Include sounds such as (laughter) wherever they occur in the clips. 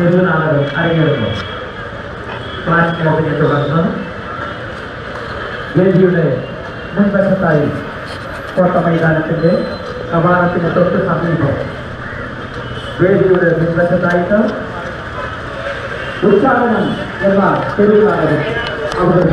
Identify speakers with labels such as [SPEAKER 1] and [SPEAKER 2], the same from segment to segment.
[SPEAKER 1] பெரிய நல்லது அறிஞர்கள் கிளாஸ் தொடர்ந்து எல்ஜியுடைய முன்பசத்தாய் கோட்ட மைதானத்திலே கபாலத்தின் தொட்டு சமீபம் வேதியுடைய முன்பசத்தாய்தான் உற்சாகம் எல்லாம் பெரியவானது அவர்கள்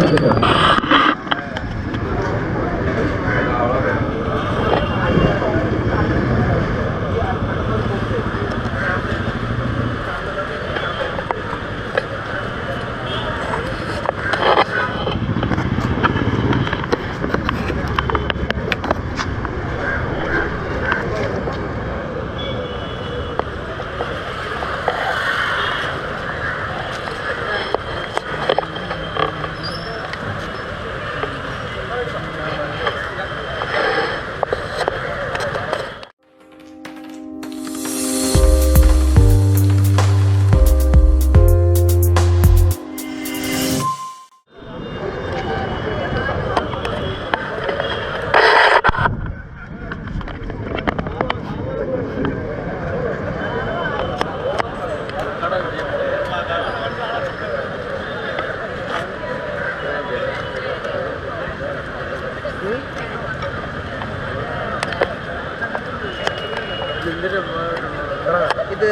[SPEAKER 2] ഇത്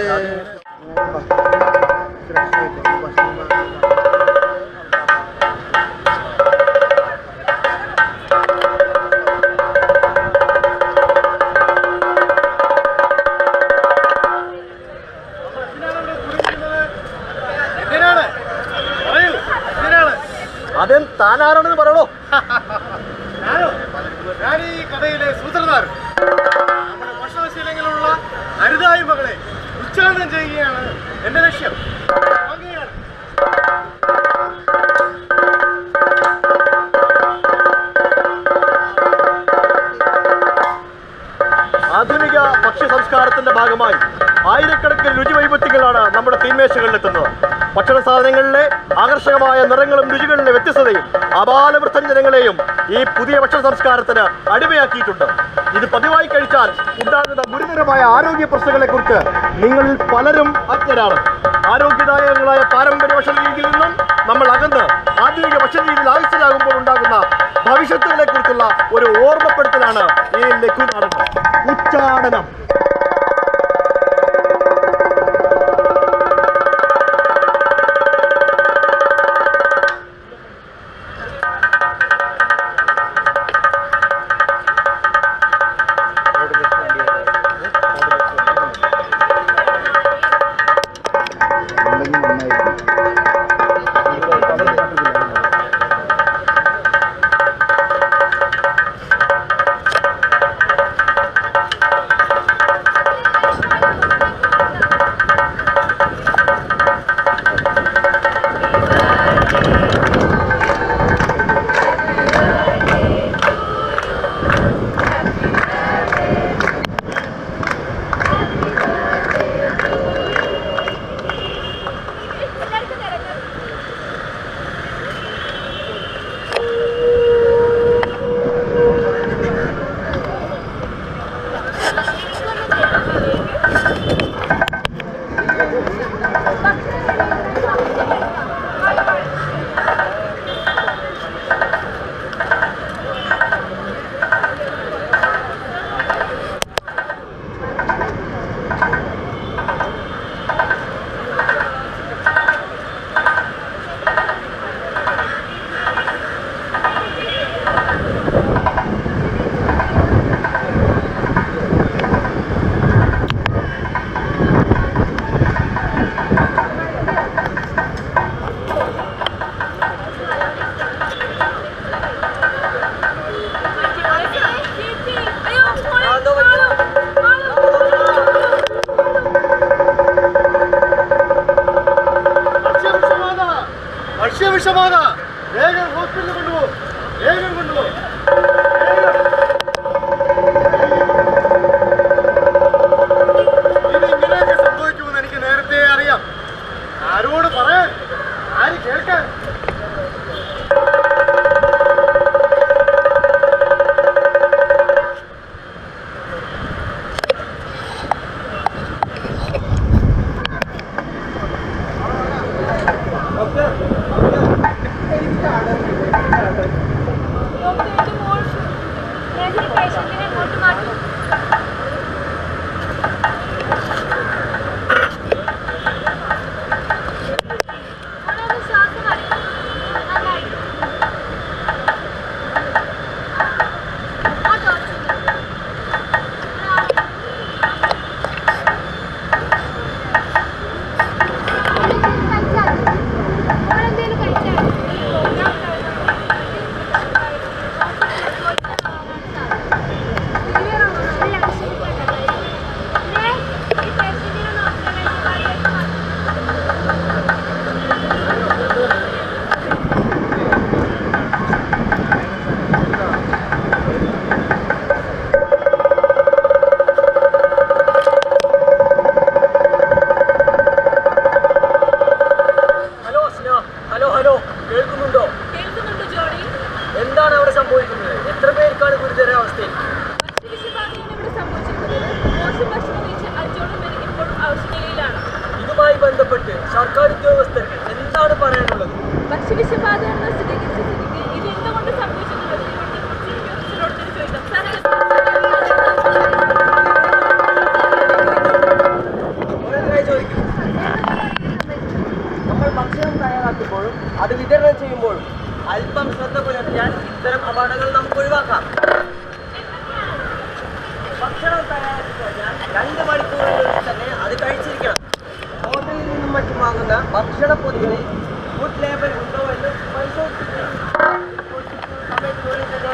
[SPEAKER 2] അതേ താനാരാണെന്ന് പറയണോ? സംസ്കാരത്തിന്റെ ഭാഗമായി ആയിരക്കണക്കിന് രുചി വൈവിധ്യങ്ങളാണ് നമ്മുടെ തീൻമേശകളിൽ എത്തുന്നത് ഭക്ഷണ സാധനങ്ങളിലെ ആകർഷകമായ നിറങ്ങളും രുചികളിലെ വ്യത്യസ്തതയും അപാലവൃദ്ധൻ ജനങ്ങളെയും ഈ പുതിയ ഭക്ഷണ സംസ്കാരത്തിന് അടിമയാക്കിയിട്ടുണ്ട്. ഇത് പതിവായി കഴിച്ചാൽ ഉണ്ടാകുന്ന ഗുരുതരമായ ആരോഗ്യ പ്രശ്നങ്ങളെ കുറിച്ച് നിങ്ങളിൽ പലരും അജ്ഞരാണ്. ആരോഗ്യദായകങ്ങളായ പാരമ്പര്യ ഭക്ഷണ രീതിയിൽ നിന്നും നമ്മൾ അകന്ന് ആധുനിക ഭക്ഷണ രീതിയിൽ ആവശ്യമാകുമ്പോൾ ഉണ്ടാകുന്ന ഭവിഷ്യത്തുകളെ കുറിച്ചുള്ള ഒരു ഓർമ്മപ്പെടുത്തലാണ് ഈ ലഘുനാടകം. ഉച്ചാടനം.
[SPEAKER 3] ഭക്ഷ്യവിഷബാധ വേഗം ഹോസ്പിറ്റലിൽ കൊണ്ടുപോകും. വേഗം കൊണ്ടുപോകും. ഇത് ഇങ്ങനെയൊക്കെ സംഭവിക്കുമെന്ന് എനിക്ക് നേരത്തെ അറിയാം. ആരോട് പറയാൻ? ആര് കേൾക്കാൻ?
[SPEAKER 4] എന്താണ് അവിടെ സംഭവിക്കുന്നത്? എത്ര
[SPEAKER 5] പേർക്കാണ് ഗുരുതര അവസ്ഥയിൽ ഇതുമായി ബന്ധപ്പെട്ട് സർക്കാർ ഉദ്യോഗസ്ഥർക്ക് എന്താണ്
[SPEAKER 4] പറയാനുള്ളത്? ചോദിക്കും. നമ്മൾ ഭക്ഷണം തയ്യാറാക്കുമ്പോഴും അത് വിതരണം ചെയ്യുമ്പോഴും അല്പം ശ്രദ്ധ പുലർത്തിയാൽ ഇത്തരം അപകടങ്ങൾ നമുക്ക് ഒഴിവാക്കാം. ഭക്ഷണം തയ്യാറാക്കി കഴിഞ്ഞാൽ രണ്ട് മണിക്കൂറിനുള്ളിൽ തന്നെ അത് കഴിച്ചിരിക്കണം. ഹോട്ടലിൽ നിന്നും മറ്റും വാങ്ങുന്ന ഭക്ഷണ പൊതികളിൽ ഫുഡ് ലേബൽ ഉണ്ടോ എന്ന് പരിശോധിച്ചിട്ട് സമയത്തിനുള്ളിൽ തന്നെ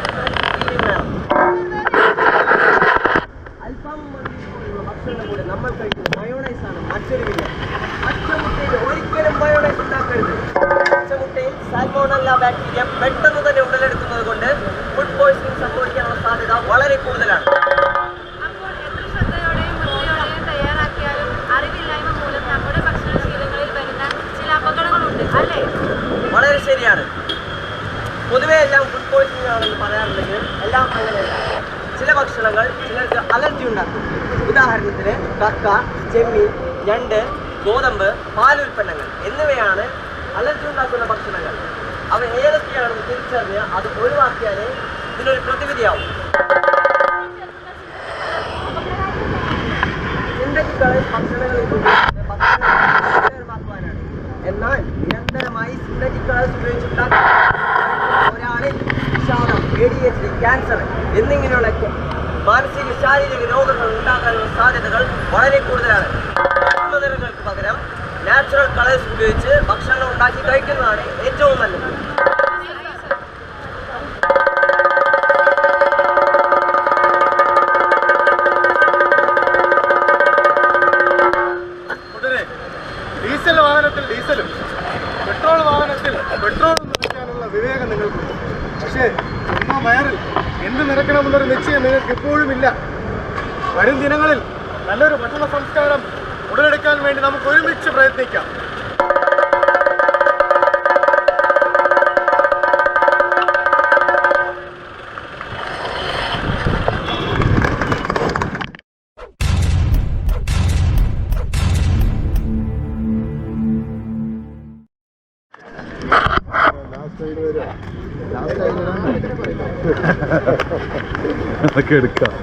[SPEAKER 4] വേണം അല്പം ഭക്ഷണം കൂടെ നമ്മൾ കഴിക്കുന്നത് മയോണൈസ് ആണ്. മറ്റൊരു വില. പച്ചമുട്ടയിൽ ഒരിക്കലും മയോണൈസ് ഉണ്ടാക്കരുത്. പച്ചമുട്ടയിൽ സാൽമോണല്ല ബാക്ടീരിയ പെട്ടെന്ന് തന്നെ ഉടലെടുക്കുന്നത് കൊണ്ട് ഫുഡ് പോയിസണിങ് സംഭവിക്കാനുള്ള സാധ്യത വളരെ കൂടുതലാണ്. വളരെ ശരിയാണ്. പൊതുവെ എല്ലാം ഫുഡ് പോയിസണിങ് ആണെന്ന് പറയാറുണ്ടെങ്കിലും എല്ലാം അങ്ങനെയല്ല. ചില ഭക്ഷണങ്ങൾ ചിലർക്ക് അലർജി ഉണ്ടാക്കും. ഉദാഹരണത്തിന് കക്ക ചെമ്മീൻ ഞണ്ട് ഗോതമ്പ് പാലുൽപ്പന്നങ്ങൾ എന്നിവയാണ് അലർജി ഉണ്ടാക്കുന്ന ഭക്ഷണങ്ങൾ. അവ ഏതൊക്കെയാണെന്ന് തിരിച്ചറിഞ്ഞ് അത് ഒഴിവാക്കിയാലേ ഇതിനൊരു പ്രതിവിധിയാവും. ഭക്ഷണങ്ങൾ രുചികരമാക്കുവാനാണ്. എന്നാൽ നിരന്തരമായി സിന്തറ്റിക് കളേഴ്സ് ഉപയോഗിച്ചുണ്ടാക്കുന്ന ഒരാളിൽ വിഷാദം A D H D cancer എന്നിങ്ങനെയുള്ള മാനസിക ശാരീരിക രോഗങ്ങൾ ഉണ്ടാകാനുള്ള സാധ്യതകൾ വളരെ കൂടുതലാണ്. പകരം നാച്ചുറൽ കളേഴ്സ് ഉപയോഗിച്ച് ഭക്ഷണം ഉണ്ടാക്കി കഴിക്കുന്നതാണ് ഏറ്റവും നല്ലത്.
[SPEAKER 3] വാഹനത്തിൽ ഡീസലും പെട്രോൾ വാഹനത്തിൽ പെട്രോളും വിവേകം നിങ്ങൾക്കുണ്ട് പക്ഷേ എന്ത് നിറയ്ക്കണമെന്നൊരു നിശ്ചയം നിങ്ങൾക്ക് ഇപ്പോഴും ഇല്ല. വരും ദിനങ്ങളിൽ നല്ലൊരു ഭക്ഷണ സംസ്കാരം ഉടലെടുക്കാൻ വേണ്ടി നമുക്ക് ഒരുമിച്ച് പ്രയത്നിക്കാം. (laughs)
[SPEAKER 6] അതൊക്കെ എടുക്കാം.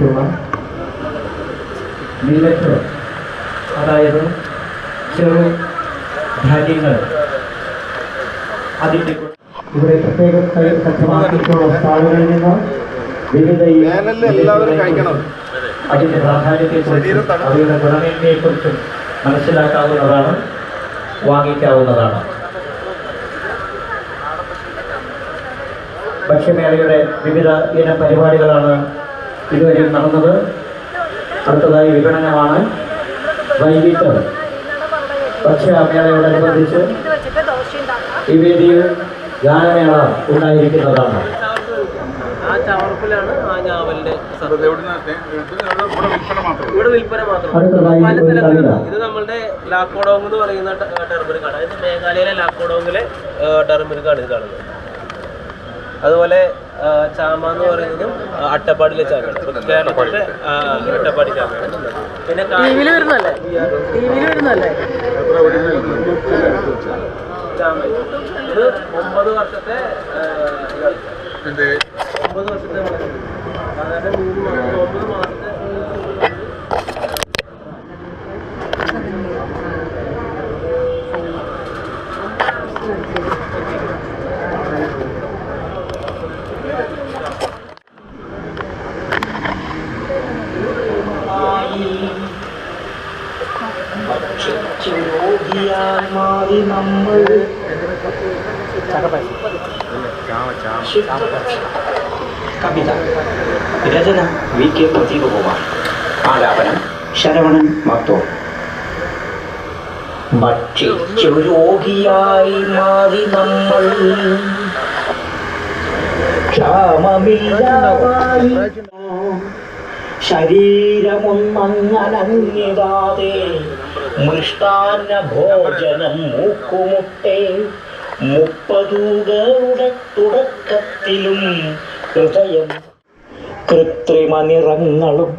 [SPEAKER 1] അതിനോടനുബന്ധിച്ചുള്ള മില്ലറ്റ് അതായത് ചെറു ധാന്യങ്ങൾ. അതിന്റെ ഇവിടെ പ്രത്യേക സജ്ജമാക്കിയിട്ടുള്ള സ്ഥാപനങ്ങളിൽ നിന്ന് വിവിധ അതിന്റെ പ്രാധാന്യത്തെക്കുറിച്ചും അവയുടെ ഗുണമേന്മയെക്കുറിച്ചും മനസ്സിലാക്കാവുന്നതാണ് വാങ്ങിക്കാവുന്നതാണ്. ഭക്ഷ്യമേളയുടെ വിവിധ ഇന പരിപാടികളാണ് ഇതുവരെ നടന്നത് അടുത്തതായി വിപണനമാണ് വൈകിട്ട്. ഭക്ഷ്യമേളയോടനുബന്ധിച്ച് ഈ വേദിയിൽ ഗാനമേള ഉണ്ടായിരിക്കുന്നതാണ്.
[SPEAKER 4] ആ ചവർപ്പിലാണ് ആ ഞാവലിന്റെ ഇവിടെ വിൽപ്പന മാത്രം.
[SPEAKER 1] അടുത്തതായി
[SPEAKER 4] പല സ്ഥലങ്ങളിലും ഇത് നമ്മളുടെ ലാക്കോഡോങ് എന്ന് പറയുന്ന ടെർമറിക്കാണ് അതായത് മേഘാലയയിലെ ലാക്കോഡോങ്ങിലെ ടെർമറിക്കാണ് ഇത് കാണുന്നത്. അതുപോലെ ചാമ എന്ന് പറയുന്നതും അട്ടപ്പാടിലെ അട്ടപ്പാടിയിലെ ചാമയാണ്. കേരളത്തിലെ അട്ടപ്പാടി ചാമയാണ്. പിന്നെ വരുന്നല്ലേ ടിവിയിൽ വരുന്നല്ലേ ചാമ. ഇത് ഒമ്പത് വർഷത്തെ. ഒമ്പത് വർഷത്തെ ഒമ്പത് മാസത്തെ
[SPEAKER 6] ചാമ ചാമ
[SPEAKER 7] കവിത രചന വി കെ പ്രദീപകുമാർ ആലാപനം ശരവണൻ മാത്തോർ ഭക്ഷിച്ചു രോഗിയായി മാറി നമ്മൾ ക്ഷാമമില്ലാതായി. ശരീരമൊന്നങ്ങനങ്ങിടാതെ മൃഷ്ടാന്ന ഭോജനം മൂക്കുമുട്ടെ. മുപ്പതുകളുടെ തുടക്കത്തിലും ഹൃദയം കൃത്രിമ നിറങ്ങളും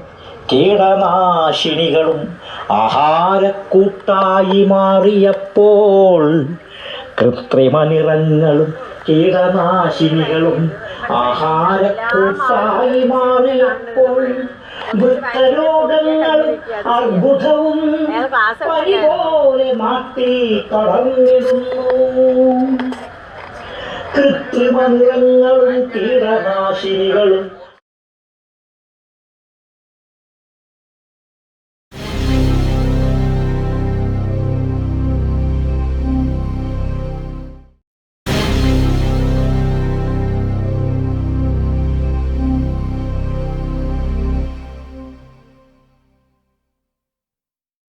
[SPEAKER 7] കീടനാശിനികളും ആഹാരക്കൂട്ടായി മാറിയപ്പോൾ കൃത്രിമ നിറങ്ങളും കീടനാശിനികളും ആഹാരക്കൂട്ടായി മാറിയപ്പോൾ വൃത്തരോഗങ്ങൾ അർബുദവും പനി നാട്ടിൽ കടന്നിടുന്നു കൃത്രിമ നിറങ്ങളും കീടനാശിനികളും